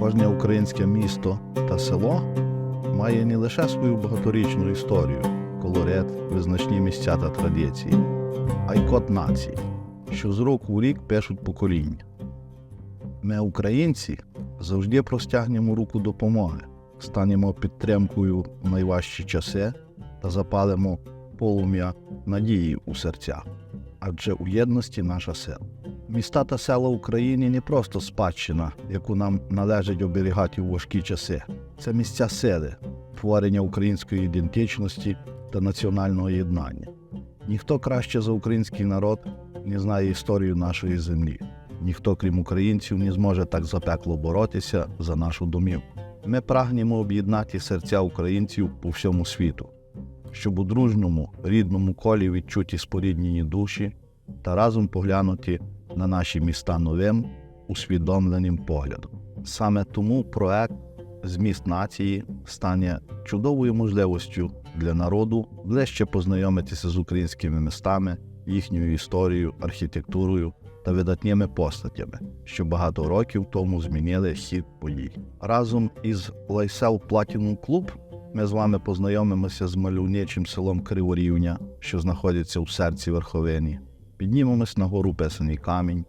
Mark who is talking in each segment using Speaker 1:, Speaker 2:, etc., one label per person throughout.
Speaker 1: Кожне українське місто та село має не лише свою багаторічну історію, колорит, визначні місця та традиції, а й код нації, що з року в рік пишуть покоління. Ми, українці, завжди простягнемо руку допомоги, станемо підтримкою в найважчі часи та запалимо полум'я надії у серцях, адже у єдності наша сила. Міста та села України не просто спадщина, яку нам належить оберігати у важкі часи. Це місця сили, творення української ідентичності та національного єднання. Ніхто краще за український народ не знає історію нашої землі. Ніхто, крім українців, не зможе так запекло боротися за нашу домівку. Ми прагнемо об'єднати серця українців по всьому світу, щоб у дружньому, рідному колі відчуті споріднені душі та разом поглянути на наші міста новим, усвідомленим поглядом. Саме тому проект Зміст нації стане чудовою можливістю для народу ближче познайомитися з українськими містами, їхньою історією, архітектурою та видатними постатями, що багато років тому змінили хід подій. Разом із Лайсел Platinum Club ми з вами познайомимося з мальовничим селом Криворівня, що знаходиться у серці Верховині. Піднімемось на гору Писаний камінь,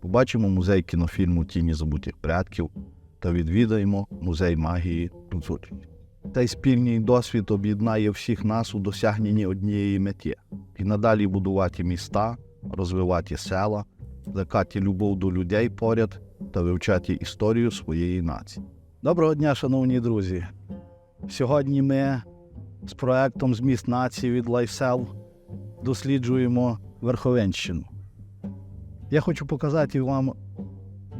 Speaker 1: побачимо музей кінофільму Тіні забутих предків та відвідаємо музей магії Гуцульщини. Цей спільний досвід об'єднає всіх нас у досягненні однієї мети і надалі будувати міста, розвивати села, плекати любов до людей поряд та вивчати історію своєї нації. Доброго дня, шановні друзі! Сьогодні ми з проектом Зміст нації від Лайсел досліджуємо Верховенщину. Я хочу показати вам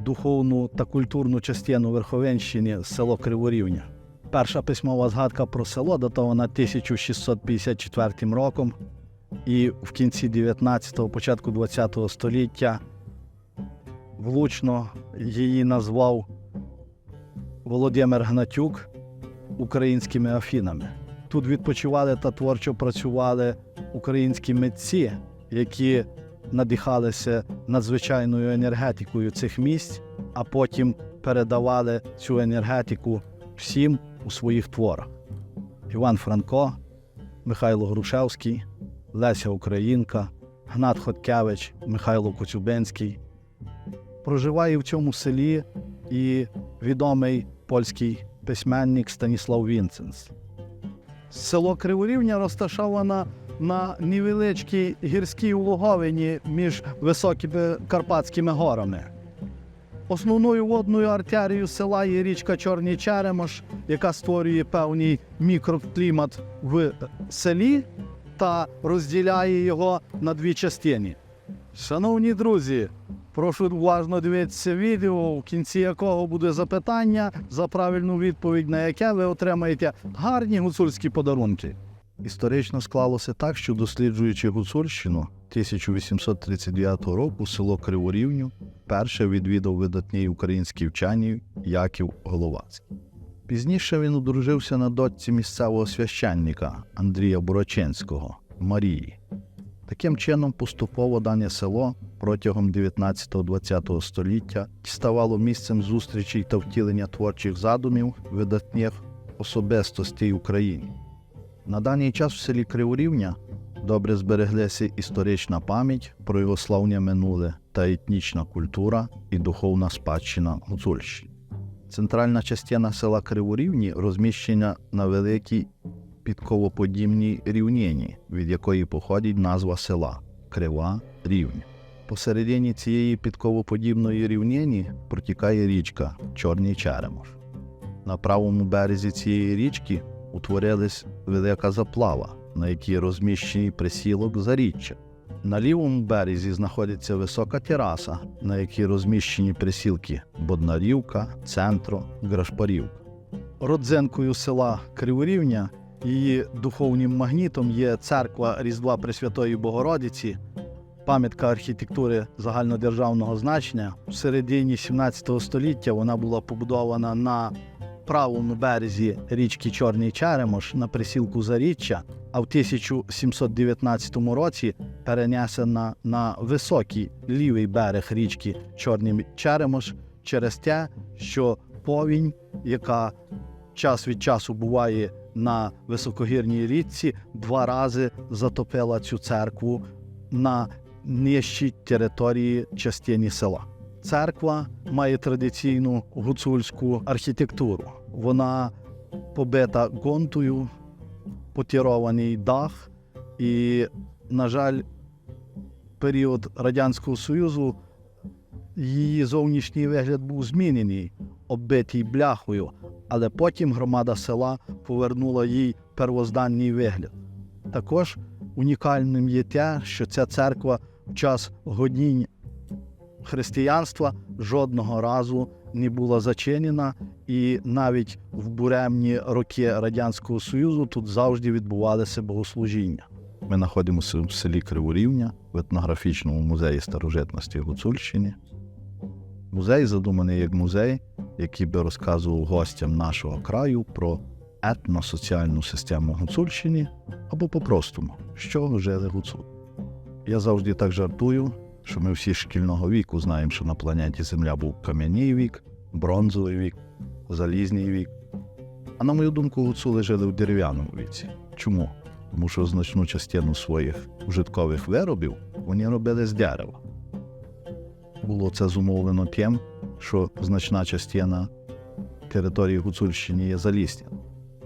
Speaker 1: духовну та культурну частину Верховенщини село Криворівня. Перша письмова згадка про село датована 1654 роком, і в кінці 19-го, початку 20-го століття влучно її назвав Володимир Гнатюк українськими Афінами. Тут відпочивали та творчо працювали українські митці, які надихалися надзвичайною енергетикою цих місць, а потім передавали цю енергетику всім у своїх творах. Іван Франко, Михайло Грушевський, Леся Українка, Гнат Хоткевич, Михайло Коцюбинський. Проживає в цьому селі і відомий польський письменник Станіслав Вінценс. Село Криворівня розташоване на невеличкій гірській улоговині між високими Карпатськими горами. Основною водною артерією села є річка Чорний Черемош, яка створює певний мікроклімат в селі та розділяє його на дві частини. Шановні друзі, прошу уважно дивитися відео, в кінці якого буде запитання, за правильну відповідь на яке ви отримаєте гарні гуцульські подарунки. Історично склалося так, що досліджуючи Гуцульщину 1839 року село Криворівню перше відвідав видатний український вчений Яків Головацький. Пізніше він одружився на дочці місцевого священника Андрія Бурачинського Марії. Таким чином, поступово дане село протягом 19-20 століття ставало місцем зустрічей та втілення творчих задумів видатних особистостей України. На даний час в селі Криворівня добре збереглися історична пам'ять про його славне минуле та етнічна культура і духовна спадщина Гуцульщини. Центральна частина села Криворівні розміщена на великій підковоподібній рівнині, від якої походить назва села Крива Рівня. Посередині цієї підковоподібної рівнині протікає річка Чорний Черемош. На правому березі цієї річки утворилась велика заплава, на якій розміщений присілок заріччя. На лівому березі знаходиться висока тераса, на якій розміщені присілки Боднарівка, Центро, Грашпарівка. Родзинкою села Криворівня її духовним магнітом є церква Різдва Пресвятої Богородиці, пам'ятка архітектури загальнодержавного значення. В середині 17 століття вона була побудована на правому березі річки Чорний Черемош на присілку Заріччя, а в 1719 році перенесена на високий лівий берег річки Чорний Черемош через те, що повінь, яка час від часу буває на високогірній річці, два рази затопила цю церкву на нижчій території частині села. Церква має традиційну гуцульську архітектуру. Вона побита гонтою, потірований дах, і, на жаль, період Радянського Союзу її зовнішній вигляд був змінений, оббитий бляхою, але потім громада села повернула їй первозданний вигляд. Також унікальним є те, що ця церква в час годінь християнства жодного разу не була зачинена, і навіть в буремні роки Радянського Союзу тут завжди відбувалися богослужіння. Ми знаходимося в селі Криворівня в етнографічному музеї старожитності Гуцульщини. Музей задуманий як музей, який би розказував гостям нашого краю про етносоціальну систему Гуцульщини або по-простому, чого жили гуцули. Я завжди так жартую, що ми всі шкільного віку знаємо, що на планеті Земля був кам'яний вік, бронзовий вік, залізний вік. А на мою думку, гуцули жили в дерев'яному віці. Чому? Тому що значну частину своїх ужиткових виробів вони робили з дерева. Було це зумовлено тим, що значна частина території Гуцульщини є залісня.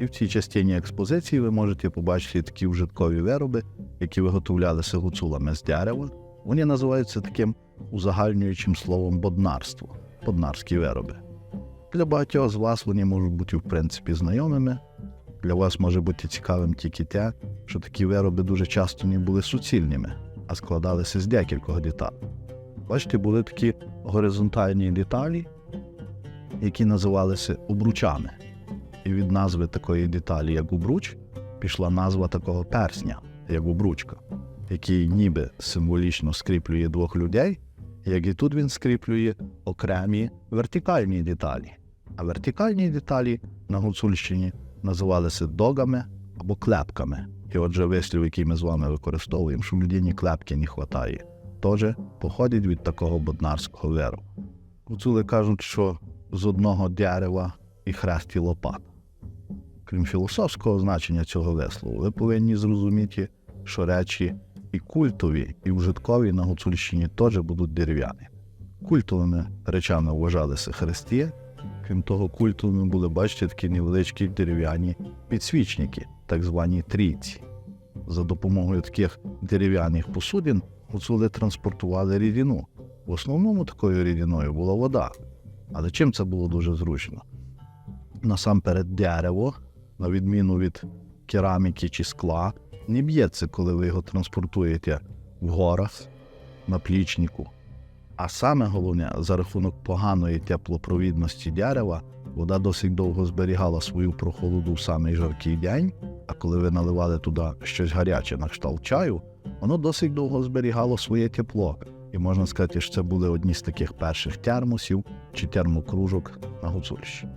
Speaker 1: І в цій частині експозиції ви можете побачити такі ужиткові вироби, які виготовлялися гуцулами з дерева. Вони називаються таким узагальнюючим словом боднарство, боднарські вироби. Для багатьох з вас вони можуть бути, в принципі, знайомими. Для вас може бути цікавим тільки те, що такі вироби дуже часто не були суцільними, а складалися з декількох деталей. Бачите, були такі горизонтальні деталі, які називалися обручами. І від назви такої деталі, як обруч, пішла назва такого персня, як обручка, який ніби символічно скріплює двох людей, як і тут він скріплює окремі вертикальні деталі. А вертикальні деталі на Гуцульщині називалися догами або клепками. І отже, вислів, який ми з вами використовуємо, що людині клепки не вистачає, теж походить від такого боднарського виробу. Гуцули кажуть, що з одного дерева і хрест і лопат. Крім філософського значення цього вислову, ви повинні зрозуміти, що речі і культові, і вжиткові на Гуцульщині теж будуть дерев'яні. Культовими речами вважалися хрести, крім того, культовими були, бачите, такі невеличкі дерев'яні підсвічники, так звані трійці. За допомогою таких дерев'яних посудин гуцули транспортували рідину. В основному такою рідиною була вода. Але чим це було дуже зручно? Насамперед дерево, на відміну від кераміки чи скла, не б'ється, коли ви його транспортуєте в горах, на плічнику. А саме головне, за рахунок поганої теплопровідності дерева, вода досить довго зберігала свою прохолоду в самий жаркий день, а коли ви наливали туди щось гаряче на кшталт чаю, воно досить довго зберігало своє тепло. І можна сказати, що це були одні з таких перших термосів чи термокружок на Гуцульщині.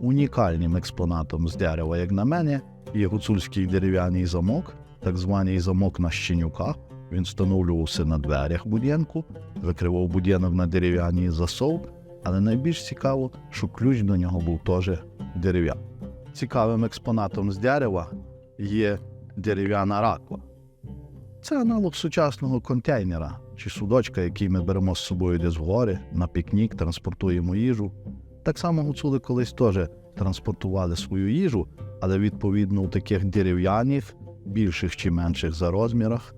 Speaker 1: Унікальним експонатом з дерева, як на мене, є гуцульський дерев'яний замок, так званий замок на щенюках. Він встановлювався на дверях будинку, викривав будинок на дерев'яній засов, але найбільш цікаво, що ключ до нього був теж дерев'яний. Цікавим експонатом з дерева є дерев'яна раква. Це аналог сучасного контейнера чи судочка, який ми беремо з собою десь в гори, на пікнік, транспортуємо їжу. Так само гуцули колись теж транспортували свою їжу, але відповідно у таких дерев'яних, більших чи менших за розмірах,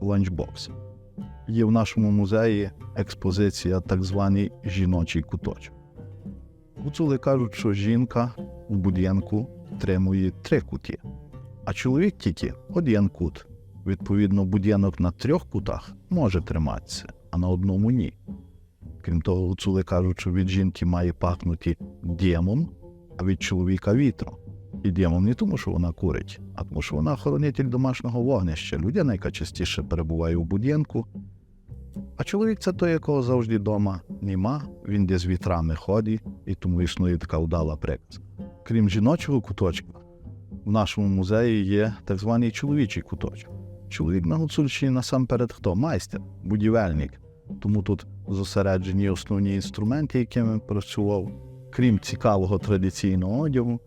Speaker 1: ланчбоксах. Є в нашому музеї експозиція так званий жіночий куточок. Гуцули кажуть, що жінка у будинку тримує три куті, а чоловік тільки один кут. Відповідно, будинок на трьох кутах може триматися, а на одному ні. Крім того, гуцули кажуть, що від жінки має пахнути дємом, а від чоловіка вітром. І дємом не тому, що вона курить, а тому, що вона охоронитель домашнього вогнища, людина, яка частіше перебуває у будинку. А чоловік це той, якого завжди вдома нема, він десь вітрами ходить, і тому існує така вдала приказка. Крім жіночого куточка, в нашому музеї є так званий чоловічий куточок. Чоловік на Гуцульщині насамперед хто? Майстер, будівельник. Тому тут зосереджені основні інструменти, якими працював. Крім цікавого традиційного одягу,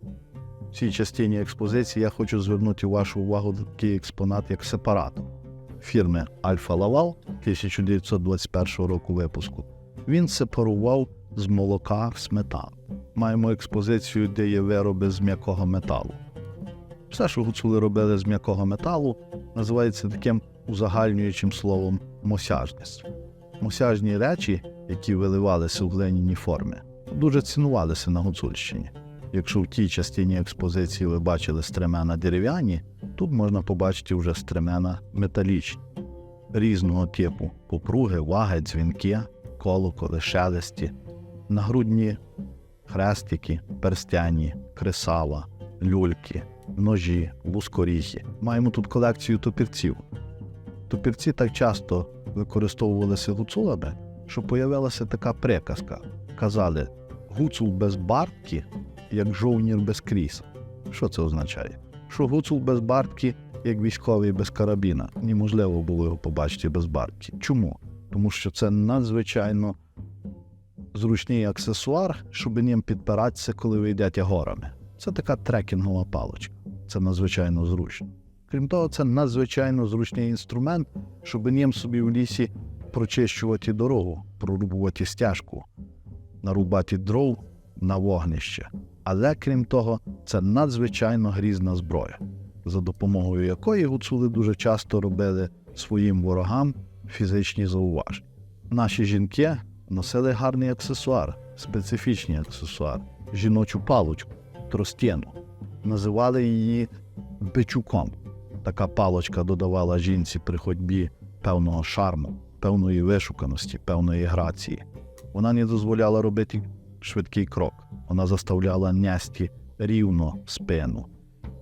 Speaker 1: в цій частині експозиції я хочу звернути вашу увагу на такий експонат, як сепаратор фірми Альфа Лавал 1921 року випуску. Він сепарував з молока сметану. Маємо експозицію, де є вироби з м'якого металу. Все, що гуцули робили з м'якого металу, називається таким узагальнюючим словом мосяжність. Мосяжні речі, які виливалися в глиняні форми, дуже цінувалися на Гуцульщині. Якщо в тій частині експозиції ви бачили стремена дерев'яні, тут можна побачити вже стремена металічні різного типу попруги, ваги, дзвінки, колоколи, шелесті, нагрудні хрестики, перстяні, кресала, люльки, ножі, лускоріхи. Маємо тут колекцію топірців. Топірці так часто використовувалися гуцулами, що появилася така приказка. Казали гуцул без бартки, як жовнір без кріса. Що це означає? Що гуцул без бартки, як військовий без карабіна. Неможливо було його побачити без бартки. Чому? Тому що це надзвичайно зручний аксесуар, щоб ним підпиратися, коли ви горами. Це така трекінгова паличка. Це надзвичайно зручно. Крім того, це надзвичайно зручний інструмент, щоб ним собі в лісі прочищувати дорогу, прорубувати стяжку, нарубати дров на вогнище. Але крім того, це надзвичайно грізна зброя, за допомогою якої гуцули дуже часто робили своїм ворогам фізичні зауваження. Наші жінки носили гарний аксесуар, специфічний аксесуар, жіночу паличку, тростєну. Називали її бичуком. Така палочка додавала жінці при ходьбі певного шарму, певної вишуканості, певної грації. Вона не дозволяла робити швидкий крок. Вона заставляла нести рівно спину.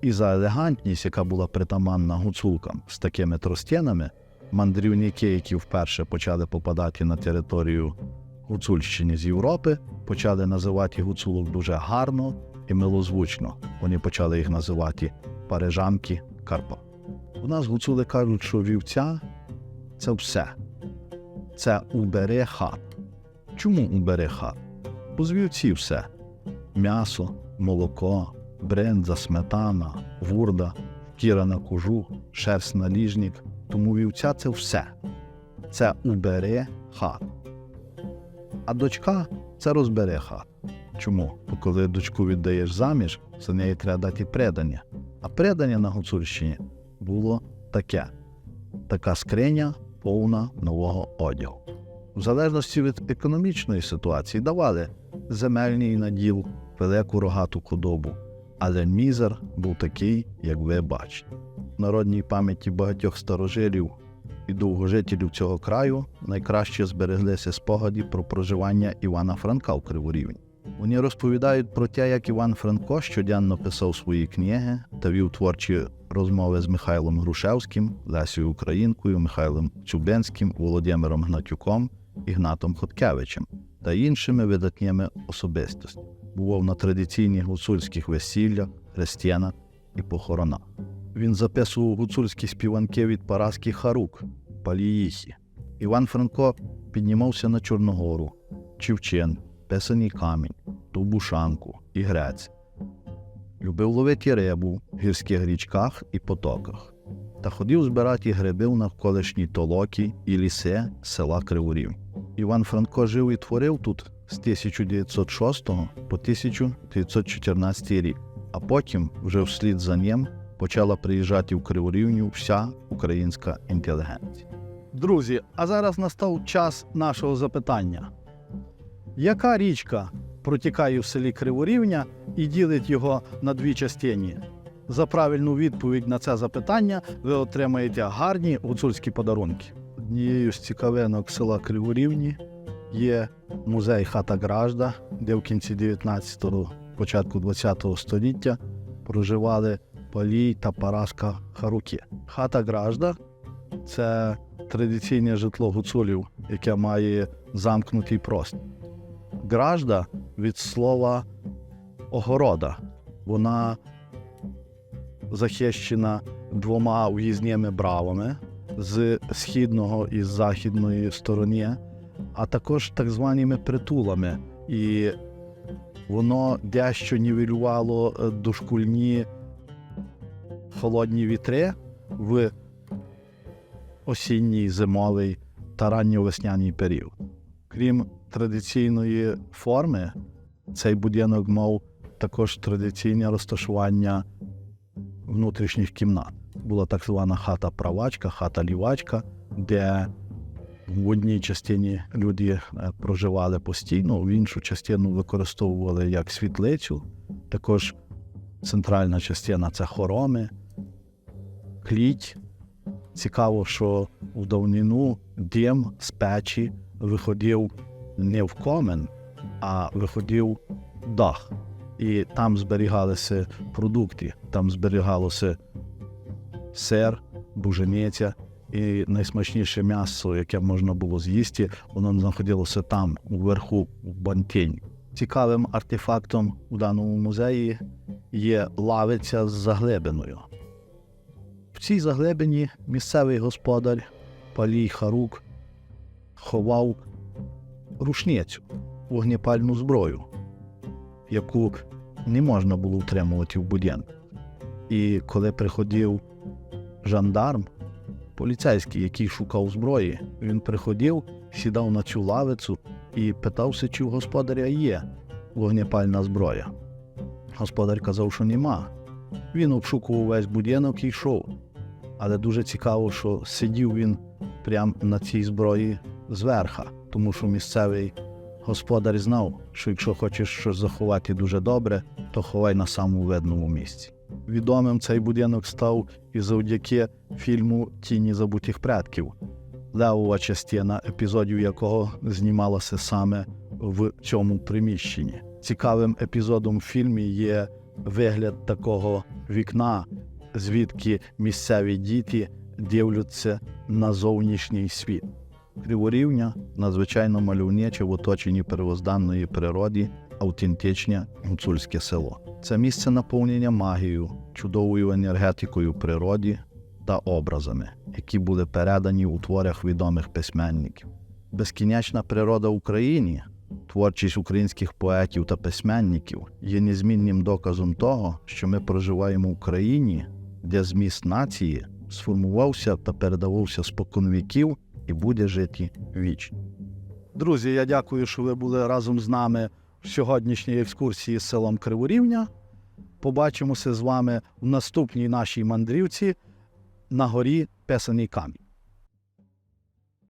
Speaker 1: І за елегантність, яка була притаманна гуцулкам з такими тростянами, мандрівники, які вперше почали попадати на територію Гуцульщини з Європи, почали називати гуцулок дуже гарно і милозвучно. Вони почали їх називати парижанки Карпа. У нас гуцули кажуть, що вівця це все. Це убере хат. Чому убере хат? Бо з вівці все: м'ясо, молоко, бренза, сметана, вурда, кіра на кожух, шерсть на ліжник. Тому вівця це все. Це убере хат. А дочка це розбере хат. Чому? Бо коли дочку віддаєш заміж, за неї треба дати предання. А предання на Гуцульщині було таке: така скриня повна нового одягу. В залежності від економічної ситуації давали земельний наділ, велику рогату худобу, але мізер був такий, як ви бачите. В народній пам'яті багатьох старожилів і довгожителів цього краю найкраще збереглися спогади про проживання Івана Франка в Криворівні. Вони розповідають про те, як Іван Франко щоденно писав свої книги та вів творчі розмови з Михайлом Грушевським, Лесією Українкою, Михайлом Чубенським, Володимиром Гнатюком, Ігнатом Хоткевичем та іншими видатніми особистостями. Бував на традиційних гуцульських весіллях, хрестянах і похоронах. Він записував гуцульські співанки від Параски Харук, Паліїхі. Іван Франко піднімався на Чорногору, Чівчин, Песаний камінь, Товбушанку і Грець. Любив ловити рибу в гірських річках і потоках та ходив збирати гриби в навколишній толокі і ліси села Криворів. Іван Франко жив і творив тут з 1906 по 1914 рік, а потім, вже вслід за ним, почала приїжджати в Криворівню вся українська інтелігенція. Друзі, а зараз настав час нашого запитання. Яка річка протікає в селі Криворівня і ділить його на дві частини? За правильну відповідь на це запитання ви отримаєте гарні гуцульські подарунки. Однією з цікавинок села Криворівні є музей Хата Гражда, де в кінці 19-го, початку 20-го століття проживали Палій та Параска Харуки. Хата Гражда це традиційне житло гуцулів, яке має замкнутий простір. Гражда від слова огорода. Вона захищена двома в'їзними бравами з східного і західної сторони, а також так званими притулами. І воно дещо нівелювало е, дошкульні холодні вітри в осінній, зимовий та ранньовесняний період. Крім традиційної форми, цей будинок мав також традиційне розташування внутрішніх кімнат. Була так звана хата правачка, хата лівачка, де в одній частині люди е, проживали постійно, в іншу частину використовували як світлицю. Також центральна частина це хороми, кліть. Цікаво, що в давнину дим з печі виходив не в комен, а виходив в дах. І там зберігалися продукти, там зберігалося сир, бужениця і найсмачніше м'ясо, яке можна було з'їсти, воно знаходилося там, вверху, в бантині. Цікавим артефактом у даному музеї є лавиця з заглибиною. В цій заглибині місцевий господар Палій Харук ховав рушницю, вогнепальну зброю, яку не можна було втримувати в будинку. І коли приходив жандарм, поліцейський, який шукав зброї, він приходив, сідав на цю лавицю і питався, чи у господаря є вогнепальна зброя. Господар казав, що нема. Він обшукував весь будинок і йшов. Але дуже цікаво, що сидів він прямо на цій зброї зверха, тому що місцевий господар знав, що якщо хочеш щось заховати дуже добре, то ховай на самому видному місці. Відомим цей будинок став і завдяки фільму Тіні забутих предків, левова частина епізодів якого знімалася саме в цьому приміщенні. Цікавим епізодом в фільмі є вигляд такого вікна, звідки місцеві діти дивляться на зовнішній світ. Криворівня надзвичайно мальовниче в оточенні первозданної природи, автентичне гуцульське село. Це місце наповнення магією, чудовою енергетикою природи та образами, які були передані у творах відомих письменників. Безкінечна природа України, творчість українських поетів та письменників є незмінним доказом того, що ми проживаємо в країні, де зміст нації сформувався та передавався споконвіків і буде жити вічно. Друзі, я дякую, що ви були разом з нами в сьогоднішній екскурсії з селом Криворівня. Побачимося з вами в наступній нашій мандрівці на горі Песаний камінь.